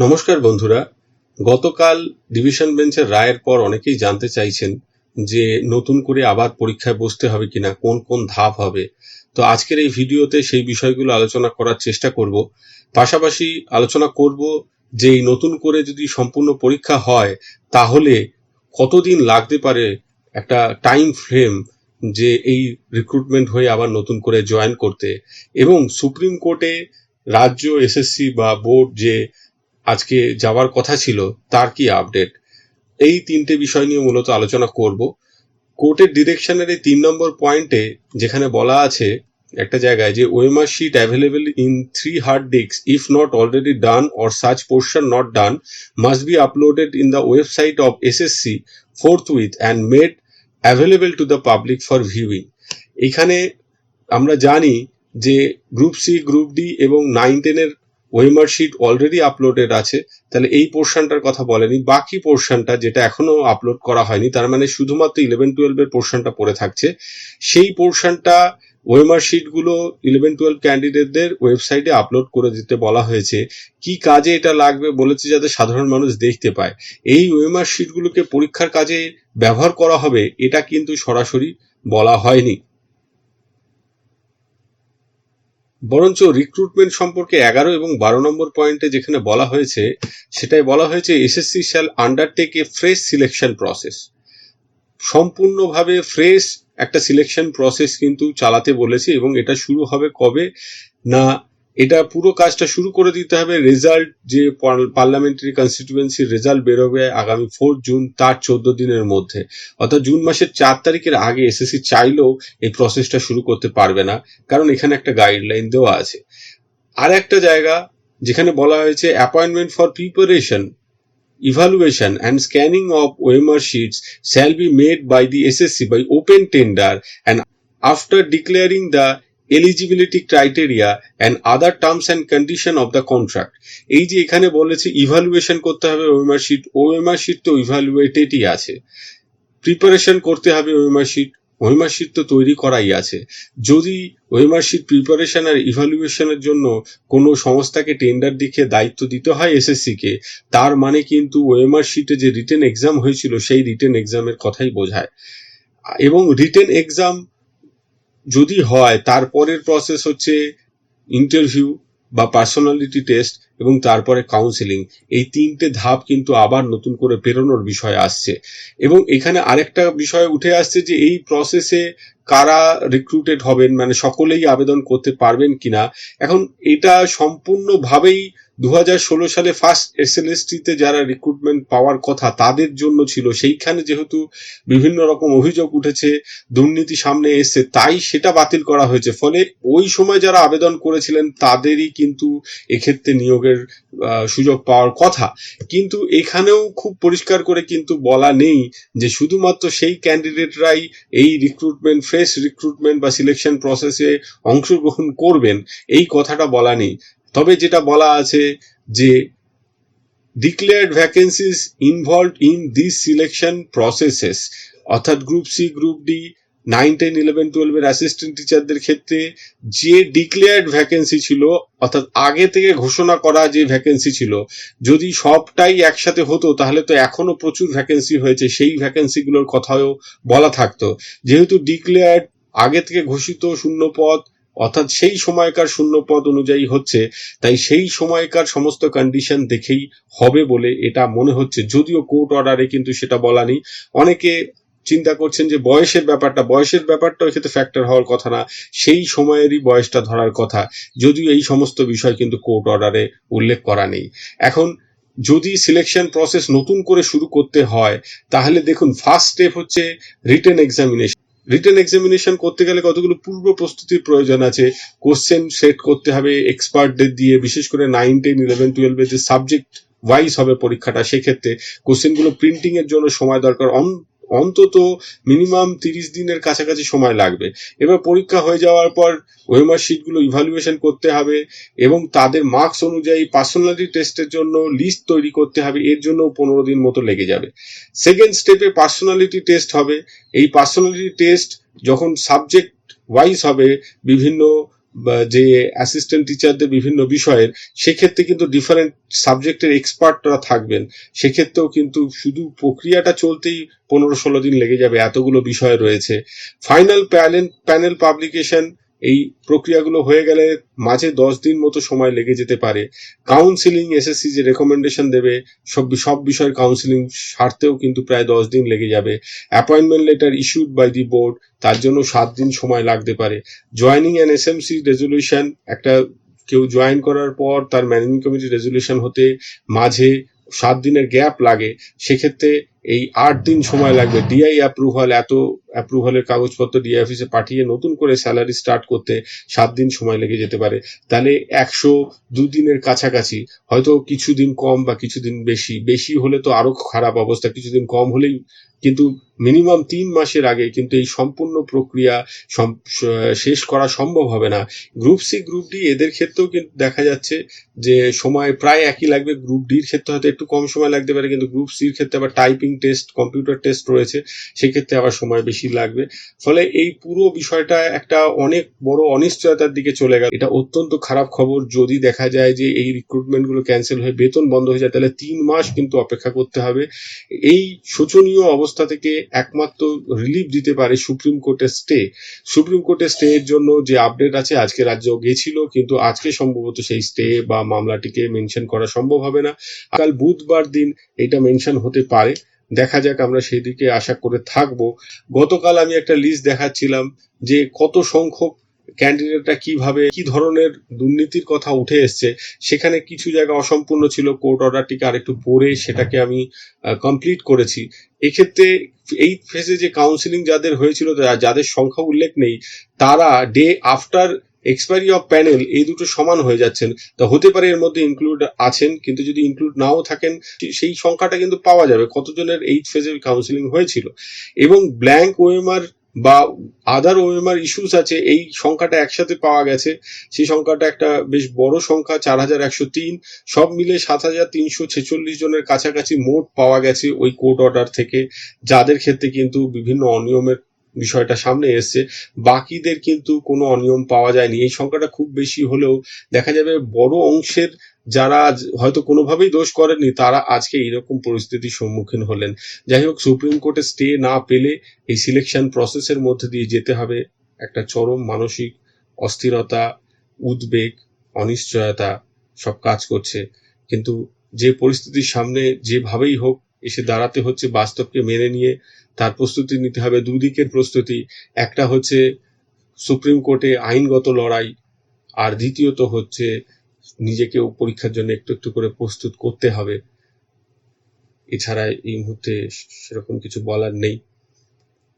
নমস্কার বন্ধুরা। গতকাল ডিভিশন বেঞ্চের রায়ের পর অনেকেই জানতে চাইছেন যে নতুন করে আবার পরীক্ষায় বসতে হবে কিনা, কোন কোন ধাপ হবে। তো আজকের এই ভিডিওতে সেই বিষয়গুলো আলোচনা করার চেষ্টা করব। পাশাপাশি আলোচনা করব যে এই নতুন করে যদি সম্পূর্ণ পরীক্ষা হয়, তাহলে কতদিন লাগতে পারে একটা টাইম ফ্রেম যে এই রিক্রুটমেন্ট হয়ে আবার নতুন করে জয়েন করতে? এবং সুপ্রিম কোর্টে রাজ্য এসএসসি বা বোর্ড যে আজকে যাওয়ার কথা ছিল, তার কি আপডেট এই তিনটে বিষয় নিয়ে মূলত আলোচনা করব। কোর্টের ডিরেকশনের এই তিন নম্বর পয়েন্টে যেখানে বলা আছে একটা জায়গায় যে, OMR sheet available in three hard disk if not already done or such portion not done must be uploaded in the website of SSC forthwith and made available to the public for viewing এখানে আমরা জানি যে group C group D nine nine টেনের OMR sheet already uploaded আছে, তাহলে এই পোর্শনটার কথা বলেনি। বাকি পোর্শনটা যেটা এখনও আপলোড করা হয়নি, তার মানে শুধুমাত্র ইলেভেন টুয়েলভের পোর্শনটা পড়ে থাকছে। সেই পোর্শনটা ওয়েমার শিটগুলো ইলেভেন টুয়েলভ ক্যান্ডিডেটদের ওয়েবসাইটে আপলোড করে দিতে বলা হয়েছে। কি কাজে এটা লাগবে বলেছে যাতে সাধারণ মানুষ দেখতে পায়। এই ওয়েমার শিটগুলোকে পরীক্ষার কাজে ব্যবহার করা হবে, এটা কিন্তু সরাসরি বলা হয়নি। বরঞ্চ রিক্রুটমেন্ট সম্পর্কে এগারো এবং বারো নম্বর পয়েন্টে যেখানে বলা হয়েছে সেটাই বলা হয়েছে SSC shall undertake a fresh selection process সম্পূর্ণভাবে ফ্রেশ একটা সিলেকশন প্রসেস কিন্তু চালাতে বলেছে এবং এটা শুরু হবে কবে না এটা পুরো কাজটা শুরু করে দিতে হবে। রেজাল্ট যে পার্লামেন্টারি কনস্টিটিউয়েন্সির রেজাল্ট বেরোবে আগামী ফোর জুন তার চোদ্দ দিনের মধ্যে। অর্থাৎ জুন মাসের চার তারিখের আগে এসএসসি চাইলেও এই প্রসেসটা শুরু করতে পারবে না, কারণ এখানে একটা গাইডলাইন দেওয়া আছে। আর একটা জায়গা, যেখানে বলা হয়েছে appointment for preparation evaluation and scanning of OMR sheets shall be made by the SSC by open tender and after declaring the eligibility criteria and other terms and condition of the contract. এই যে এখানে বলেছে evaluation করতে হবে OMR sheet OMR sheet তো ইভালুয়েটেডই আছে। Preparation করতে হবে ওএমআর শিট ওয়েমার শিট তো তৈরি করাই আছে। যদি ওয়েমার শিট প্রিপারেশন আর ইভালুয়েশনের জন্য কোনো সংস্থাকে টেন্ডার দিকে দায়িত্ব দিতে হয় এসএসসি কে তার মানে কিন্তু ওয়েমার শিটে যে রিটেন এক্সাম হয়েছিল, সেই রিটেন এক্সামের কথাই বোঝায়। এবং রিটেন এক্সাম যদি হয় তারপরের প্রসেস হচ্ছে ইন্টারভিউ বা পার্সোনালিটি টেস্ট এবং তারপরে কাউন্সিলিং এই তিনটে ধাপ কিন্তু আবার নতুন করে পেরোনোর বিষয় আসছে। এবং এখানে আরেকটা বিষয় উঠে আসছে যে, এই প্রসেসে কারা রিক্রুটেড হবেন? মানে সকলেই আবেদন করতে পারবেন কিনা? এখন এটা সম্পূর্ণভাবেই দু হাজার ষোলো সালে ফার্স্ট এসএলএসটিতে যারা রিক্রুটমেন্ট পাওয়ার কথা তাদের জন্য ছিল, সেইখানে যেহেতু বিভিন্ন রকম অভিযোগ উঠেছে, দুর্নীতি সামনে এসছে, তাই সেটা বাতিল করা হয়েছে। ফলে ওই সময় যারা আবেদন করেছিলেন, তাদেরই কিন্তু এক্ষেত্রে নিয়োগের সুযোগ পাওয়ার কথা। কিন্তু এখানেও খুব পরিষ্কার করে কিন্তু বলা নেই যে শুধুমাত্র সেই ক্যান্ডিডেটরাই এই রিক্রুটমেন্ট ফ্রেশ রিক্রুটমেন্ট বা সিলেকশন প্রসেসে অংশগ্রহণ করবেন, এই কথাটা বলা নেই। তবে যেটা বলা আছে যে declared vacancies involve in this selection processes অর্থাৎ group C group D nine ten eleven টুয়েলভের অ্যাসিস্ট্যান্ট টিচারদের ক্ষেত্রে যে ডিক্লেয়ার্ড ভ্যাকেন্সি ছিল, অর্থাৎ আগে থেকে ঘোষণা করা যে ভ্যাকেন্সি ছিল, যদি সবটাই একসাথে হতো, তাহলে তো এখনও প্রচুর ভ্যাকেন্সি হয়েছে, সেই ভ্যাকেন্সিগুলোর কথাও বলা থাকতো। যেহেতু ডিক্লেয়ার্ড আগে থেকে ঘোষিত শূন্য পদ অর্থাৎ সেই সময়কার শূন্য পদ অনুযায়ী হচ্ছে, তাই সেই সময়কার সমস্ত কন্ডিশন দেখেই হবে বলে এটা মনে হচ্ছে। যদিও কোর্ট অর্ডারে কিন্তু সেটা বলা নেই। অনেকে চিন্তা করছেন যে বয়সের ব্যাপারটা বয়সের ব্যাপারটা ক্ষেত্রে ফ্যাক্টর হওয়ার কথা না, সেই সময়েরই বয়সটা ধরার কথা। যদিও এই সমস্ত বিষয় কিন্তু কোর্ট অর্ডারে উল্লেখ করা নেই। এখন যদি সিলেকশন প্রসেস নতুন করে শুরু করতে হয়, তাহলে দেখুন ফার্স্ট স্টেপ হচ্ছে রিটেন এক্সামিনেশন রিটেন এক্সামিনেশন করতে গেলে কতগুলো পূর্ব প্রস্তুতির প্রয়োজন আছে? কোশ্চেন সেট করতে হবে এক্সপার্টদের দিয়ে, বিশেষ করে নাইন টেন ইলেভেন টুয়েলভের যে সাবজেক্ট ওয়াইজ হবে পরীক্ষাটা, সেক্ষেত্রে কোশ্চেনগুলো প্রিন্টিং এর জন্য সময় দরকার। অন্তত মিনিমাম তিরিশ দিনের কাছাকাছি সময় লাগবে। এবার পরীক্ষা হয়ে যাওয়ার পর ওয়েমার শিটগুলো ইভালুয়েশন করতে হবে এবং তাদের মার্কস অনুযায়ী পার্সোনালিটি টেস্টের জন্য লিস্ট তৈরি করতে হবে, এর জন্য পনেরো দিন মতো লেগে যাবে। সেকেন্ড স্টেপে পার্সোনালিটি টেস্ট হবে। এই পার্সোনালিটি টেস্ট যখন সাবজেক্ট ওয়াইজ হবে, বিভিন্ন যে অ্যাসিস্ট্যান্ট টিচারদের বিভিন্ন বিষয়ের, সেক্ষেত্রে কিন্তু ডিফারেন্ট সাবজেক্টের এক্সপার্টরা থাকবেন। সেক্ষেত্রেও কিন্তু শুধু প্রক্রিয়াটা চলতেই পনেরো ষোলো দিন লেগে যাবে, এতগুলো বিষয় রয়েছে। ফাইনাল প্যানেল প্যানেল পাবলিকেশন এই প্রক্রিয়াগুলো হয়ে গেলে মাঝে দশ দিন মতো সময় লেগে যেতে পারে। কাউন্সিলিং এসএসসি যে রেকমেন্ডেশন দেবে, সব সব বিষয়ের কাউন্সিলিং সারতেও কিন্তু প্রায় দশ দিন লেগে যাবে। Appointment letter issued by the board তার জন্য সাত দিন সময় লাগতে পারে। জয়নিং অ্যান্ড এসএমসি রেজলিউশন একটা কেউ জয়েন করার পর তার ম্যানেজিং কমিটি রেজলিউশন হতে মাঝে সাত দিনের গ্যাপ লাগে। সেক্ষেত্রে এই আট দিন সময় লাগবে। ডিআই অ্যাপ্রুভাল এত অ্যাপ্রুভালের কাগজপত্র ডিআই অফিসে পাঠিয়ে নতুন করে স্যালারি স্টার্ট করতে সাত দিন সময় লেগে যেতে পারে। তাহলে একশো দুদিনের কাছাকাছি, হয়তো কিছুদিন কম বা কিছুদিন বেশি। বেশি হলে তো আরও খারাপ অবস্থা, কিছুদিন কম হলেই কিন্তু মিনিমাম তিন মাসের আগে কিন্তু এই সম্পূর্ণ প্রক্রিয়া শেষ করা সম্ভব হবে না। গ্রুপ সি গ্রুপ ডি এদের ক্ষেত্রেও কিন্তু দেখা যাচ্ছে যে সময় প্রায় একই লাগবে। গ্রুপ ডির ক্ষেত্রে হয়তো একটু কম সময় লাগতে পারে, কিন্তু গ্রুপ সির ক্ষেত্রে আবার টাইপিং টেস্ট কম্পিউটার টেস্ট রয়েছে, সেক্ষেত্রে আবার সময় বেশি লাগবে। ফলে এই পুরো বিষয়টা একটা অনেক বড় অনিশ্চয়তার দিকে চলে গেল। এটা অত্যন্ত খারাপ খবর। যদি দেখা যায় যে এই রিক্রুটমেন্টগুলো ক্যান্সেল হয়ে বেতন বন্ধ হয়ে যায়, তাহলে তিন মাস কিন্তু অপেক্ষা করতে হবে। এই শোচনীয় অবস্থা থেকে একমাত্র রিলিফ দিতে পারে সুপ্রিম কোর্টের স্টে সুপ্রিম কোর্টের স্টে এর জন্য যে আপডেট আছে, আজকে রাজ্য গেছিল, কিন্তু আজকে সম্ভবত সেই স্টে বা মামলাটিকে মেনশন করা সম্ভব হবে না। কাল বুধবার দিন এটা মেনশন হতে পারে। দেখা যাক আমরা সেই দিকে আশা করে থাকব। গতকাল আমি একটা লিস্ট দেখাচ্ছিলাম যে কত সংখ্যক ক্যান্ডিডেটরা কীভাবে, কি ধরনের দুর্নীতির কথা উঠে এসছে। সেখানে কিছু জায়গা অসম্পূর্ণ ছিল কোর্ট অর্ডারটিকে আরেকটু পড়ে সেটাকে আমি কমপ্লিট করেছি। এক্ষেত্রে এই ফেজে যে কাউন্সিলিং যাদের হয়েছিল যাদের সংখ্যা উল্লেখ নেই, তারা day after expiry of panel এই দুটো সমান হয়ে যাচ্ছেন। তা হতে পারে এর মধ্যে ইনক্লুড আছেন, কিন্তু যদি ইনক্লুড নাও থাকেন, সেই সংখ্যাটা কিন্তু পাওয়া যাবে। কতজনের এই ফেজে কাউন্সিলিং হয়েছিল? এবং ব্ল্যাঙ্ক ওএমআর বা আদার ওএমআর ইস্যুস আছে, এই সংখ্যাটা একসাথে পাওয়া গেছে। সেই সংখ্যাটা একটা বেশ বড় সংখ্যা, চার হাজার একশো তিন। সব মিলে সাত হাজার তিনশো ছেচল্লিশ জনের কাছাকাছি মোট পাওয়া গেছে ওই কোর্ট অর্ডার থেকে, যাদের ক্ষেত্রে কিন্তু বিভিন্ন অনিয়মের বিষয়টা সামনে এসছে। বাকিদের কিন্তু কোনো অনিয়ম পাওয়া যায়নি। এই সংখ্যাটা খুব বেশি হলেও দেখা যাবে বড় অংশের যারা হয়তো কোনোভাবেই দোষ করেননি, তারা আজকে এরকম পরিস্থিতির সম্মুখীন হলেন। যাই হোক, সুপ্রিম কোর্টে স্টে না পেলে এই সিলেকশন প্রসেসের মধ্যে দিয়ে যেতে হবে। একটা চরম মানসিক অস্থিরতা, উদ্বেগ, অনিশ্চয়তা সব কাজ করছে। কিন্তু যে পরিস্থিতির সামনে যেভাবেই হোক এসে দাঁড়াতে হচ্ছে বাস্তবকে মেনে নিয়ে। তার প্রস্তুতি নিতে হবে। দুদিকের প্রস্তুতি, একটা হচ্ছে সুপ্রিম কোর্টে আইনগত লড়াই, আর দ্বিতীয়ত হচ্ছে নিজেকেও পরীক্ষার জন্য একটু একটু করে প্রস্তুত করতে হবে। এছাড়া এই মুহূর্তে সেরকম কিছু বলার নেই।